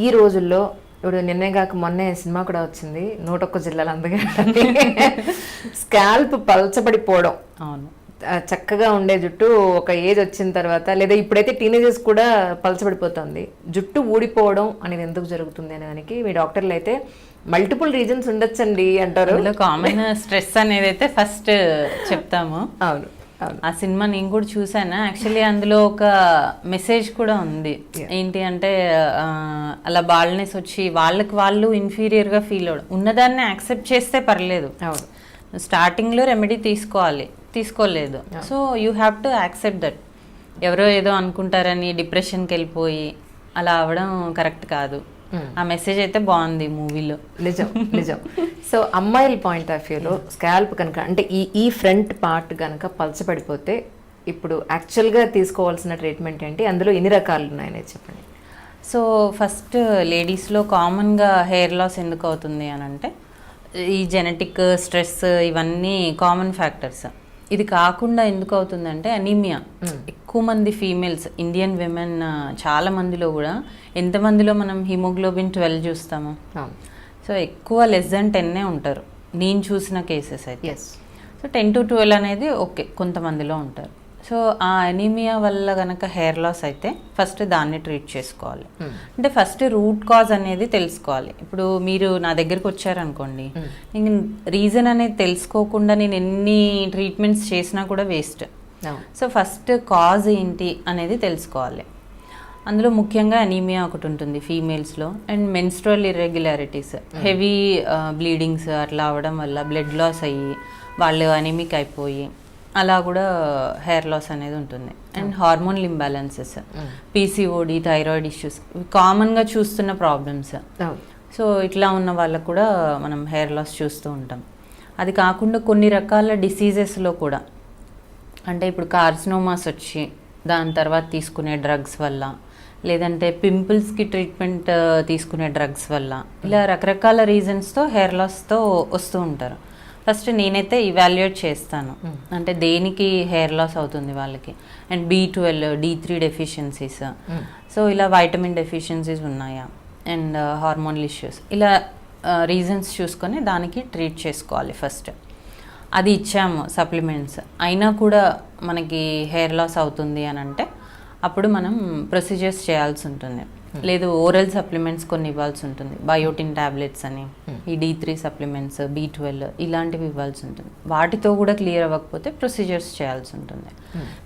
ఈ రోజుల్లో ఇప్పుడు నిన్నే కాక మొన్నే సినిమా కూడా వచ్చింది నూటొక్క జిల్లాలు అందుకే స్కాల్ప్ పలచబడిపోవడం. అవును. చక్కగా ఉండే జుట్టు ఒక ఏజ్ వచ్చిన తర్వాత లేదా ఇప్పుడైతే టీనేజర్స్ కూడా పలచబడిపోతుంది జుట్టు ఊడిపోవడం అనేది ఎందుకు జరుగుతుంది అనే దానికి మీ డాక్టర్లు అయితే మల్టిపుల్ రీజన్స్ ఉండొచ్చండి అంటారు. కామన్ స్ట్రెస్ అనేది అయితే ఫస్ట్ చెప్తాము. అవును. ఆ సినిమా నేను కూడా చూసాను యాక్చువల్లీ అందులో ఒక మెసేజ్ కూడా ఉంది. ఏంటి అంటే అలా బాల్నెస్ వచ్చి వాళ్ళకి వాళ్ళు inferior గా ఫీల్ అవ్వడం. ఉన్నదాన్ని యాక్సెప్ట్ చేస్తే పర్లేదు. స్టార్టింగ్లో రెమెడీ తీసుకోవాలి. తీసుకోలేదు. So you have to accept that ఎవరో ఏదో అనుకుంటారని డిప్రెషన్కి వెళ్ళిపోయి అలా అవ్వడం కరెక్ట్ కాదు. ఆ మెసేజ్ అయితే బాగుంది మూవీలో. నిజం నిజం. సో అమ్మాయిల పాయింట్ ఆఫ్ వ్యూలో స్కాల్ప్ కనుక అంటే ఈ ఈ ఫ్రంట్ పార్ట్ కనుక పలచబడిపోతే ఇప్పుడు యాక్చువల్గా తీసుకోవాల్సిన ట్రీట్మెంట్ ఏంటి? అందులో ఎన్ని రకాలు ఉన్నాయనేది చెప్పండి. సో ఫస్ట్ లేడీస్లో కామన్గా హెయిర్ లాస్ ఎందుకు అవుతుంది అని అంటే ఈ జెనెటిక్ స్ట్రెస్ ఇవన్నీ కామన్ ఫ్యాక్టర్స్ ఇది కాకుండా ఎందుకు అవుతుందంటే అనీమియా ఎక్కువ మంది ఫీమేల్స్ ఇండియన్ విమెన్ చాలా మందిలో కూడా ఎంతమందిలో మనం హిమోగ్లోబిన్ ట్వెల్వ్ చూస్తాము. సో ఎక్కువ లెస్ దెన్ టెన్నే ఉంటారు. నేను చూసిన కేసెస్ అయితే. సో టెన్ టు ట్వెల్వ్ అనేది ఓకే కొంతమందిలో ఉంటారు. సో ఆ అనీమియా వల్ల గనక హెయిర్ లాస్ అయితే ఫస్ట్ దాన్ని ట్రీట్ చేసుకోవాలి. అంటే ఫస్ట్ రూట్ కాజ్ అనేది తెలుసుకోవాలి. ఇప్పుడు మీరు నా దగ్గరికి వచ్చారనుకోండి నేను రీజన్ అనేది తెలుసుకోకుండా నేను ఎన్ని ట్రీట్మెంట్స్ చేసినా కూడా వేస్ట్ సో ఫస్ట్ కాజ్ ఏంటి అనేది తెలుసుకోవాలి. అందులో ముఖ్యంగా అనీమియా ఒకటి ఉంటుంది ఫీమేల్స్లో and menstrual irregularities heavy bleedings అట్లా అవ్వడం వల్ల బ్లడ్ లాస్ అయ్యి వాళ్ళు అనీమిక్ అయిపోయి అలా కూడా హెయిర్ లాస్ అనేది ఉంటుంది. And hormonal imbalances PCOD thyroid issues కామన్గా చూస్తున్న ప్రాబ్లమ్స్ సో ఇట్లా ఉన్న వాళ్ళకు కూడా మనం హెయిర్ లాస్ చూస్తూ ఉంటాం. అది కాకుండా కొన్ని రకాల డిసీజెస్లో కూడా అంటే ఇప్పుడు కార్సినోమాస్ వచ్చి దాని తర్వాత తీసుకునే డ్రగ్స్ వల్ల లేదంటే పింపుల్స్కి ట్రీట్మెంట్ తీసుకునే డ్రగ్స్ వల్ల ఇలా రకరకాల రీజన్స్తో హెయిర్ లాస్తో వస్తూ ఉంటారు. ఫస్ట్ నేనైతే ఇవాల్యుయేట్ చేస్తాను. అంటే దేనికి హెయిర్ లాస్ అవుతుంది వాళ్ళకి? And B twelve D three deficiencies so ఇలా వైటమిన్ డెఫిషియన్సీస్ ఉన్నాయా? అండ్ హార్మోనల్ ఇష్యూస్ ఇలా రీజన్స్ చూసుకొని దానికి ట్రీట్ చేసుకోవాలి ఫస్ట్ అది ఇచ్చాము సప్లిమెంట్స్ అయినా కూడా మనకి హెయిర్ లాస్ అవుతుంది అని అంటే అప్పుడు మనం ప్రొసీజర్స్ చేయాల్సి ఉంటుంది. లేదు ఓరల్ సప్లిమెంట్స్ కొన్ని ఇవ్వాల్సి ఉంటుంది. బయోటిన్ టాబ్లెట్స్ అని ఈ D three supplements B twelve ఇలాంటివి ఇవ్వాల్సి ఉంటుంది. వాటితో కూడా క్లియర్ అవ్వకపోతే ప్రొసీజర్స్ చేయాల్సి ఉంటుంది.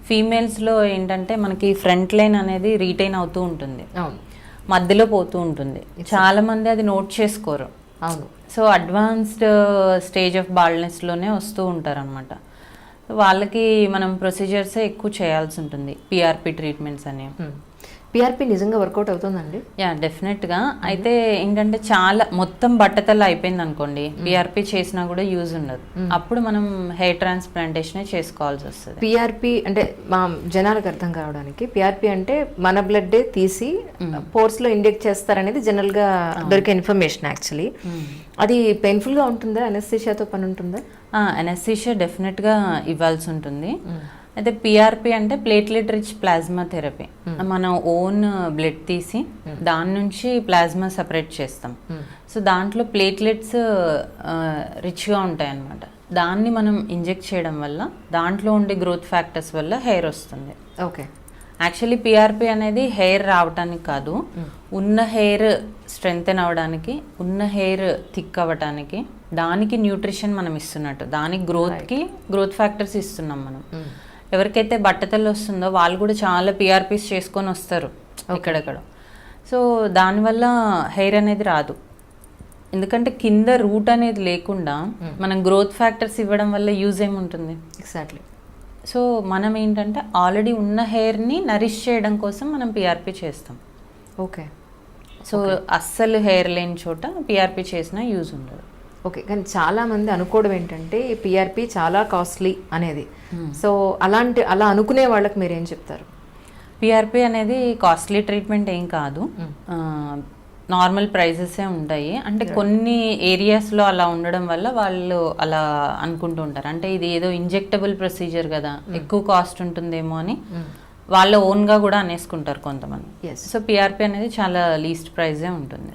ఫీమేల్స్లో ఏంటంటే మనకి ఫ్రంట్ లైన్ అనేది రీటైన్ అవుతూ ఉంటుంది. మధ్యలో పోతూ ఉంటుంది. చాలా మంది అది నోట్ చేసుకోరు. అవును. సో అడ్వాన్స్డ్ స్టేజ్ ఆఫ్ బాల్నెస్లోనే వస్తూ ఉంటారు అనమాట వాళ్ళకి మనం ప్రొసీజర్సే ఎక్కువ చేయాల్సి ఉంటుంది. పిఆర్పి ట్రీట్మెంట్స్ అని. పిఆర్పి నిజంగా వర్కౌట్ అవుతుందండి? యా డెఫినెట్గా అయితే ఏంటంటే చాలా మొత్తం బట్టతల అయిపోయింది అనుకోండి పిఆర్పి చేసినా కూడా యూజ్ ఉండదు. అప్పుడు మనం హెయిర్ ట్రాన్స్ప్లాంటేషనే చేసుకోవాల్సి వస్తుంది. పిఆర్పి అంటే మా జనాలకు అర్థం కావడానికి పిఆర్పి అంటే మన బ్లడ్ తీసి పోర్స్లో ఇంజెక్ట్ చేస్తారనేది జనరల్గా దొరికే ఇన్ఫర్మేషన్ యాక్చువల్లీ అది పెయిన్ఫుల్గా ఉంటుందా? అనస్థిషియాతో పని ఉంటుందా? అనెస్థీషియా డెఫినెట్గా ఇవ్వాల్సి ఉంటుంది. అయితే పిఆర్పి అంటే ప్లేట్లెట్ రిచ్ ప్లాస్మా థెరపీ మనం ఓన్ బ్లడ్ తీసి దాని నుంచి ప్లాస్మా సపరేట్ చేస్తాం. సో దాంట్లో ప్లేట్లెట్స్ రిచ్గా ఉంటాయి అన్నమాట దాన్ని మనం ఇంజెక్ట్ చేయడం వల్ల దాంట్లో ఉండే గ్రోత్ ఫ్యాక్టర్స్ వల్ల హెయిర్ వస్తుంది. ఓకే యాక్చువల్లీ పిఆర్పి అనేది హెయిర్ రావడానికి కాదు ఉన్న హెయిర్ స్ట్రెంగ్తెన్ అవ్వడానికి ఉన్న హెయిర్ థిక్ అవ్వడానికి దానికి న్యూట్రిషన్ మనం ఇస్తున్నట్టు దానికి గ్రోత్కి గ్రోత్ ఫ్యాక్టర్స్ ఇస్తున్నాం మనం. ఎవరికైతే బట్టతలు వస్తుందో వాళ్ళు కూడా చాలా పిఆర్పీస్ చేసుకొని వస్తారు ఇక్కడెక్కడ సో దానివల్ల హెయిర్ అనేది రాదు. ఎందుకంటే కింద రూట్ అనేది లేకుండా మనం గ్రోత్ ఫ్యాక్టర్స్ ఇవ్వడం వల్ల యూజ్ ఏముంటుంది? ఎగ్జాక్ట్లీ సో మనం ఏంటంటే ఆల్రెడీ ఉన్న హెయిర్ని నరిష్ చేయడం కోసం మనం పిఆర్పి చేస్తాం. ఓకే సో అస్సలు హెయిర్ లేని చోట పిఆర్పి చేసినా యూజ్ ఉండదు. ఓకే కానీ చాలా మంది అనుకోవడం ఏంటంటే పిఆర్పి చాలా కాస్ట్లీ అనేది. సో అలాంటి అలా అనుకునే వాళ్ళకి మీరు ఏం చెప్తారు పిఆర్పి అనేది కాస్ట్లీ ట్రీట్మెంట్ ఏం కాదు. నార్మల్ ప్రైజెసే ఉంటాయి. అంటే కొన్ని ఏరియాస్లో అలా ఉండడం వల్ల వాళ్ళు అలా అనుకుంటూ ఉంటారు. అంటే ఇది ఏదో ఇంజెక్టబుల్ ప్రొసీజర్ కదా. ఎక్కువ కాస్ట్ ఉంటుందేమో అని వాళ్ళ ఓన్గా కూడా అనేసుకుంటారు కొంతమంది. సో పిఆర్పి అనేది చాలా లీస్ట్ ప్రైజే ఉంటుంది.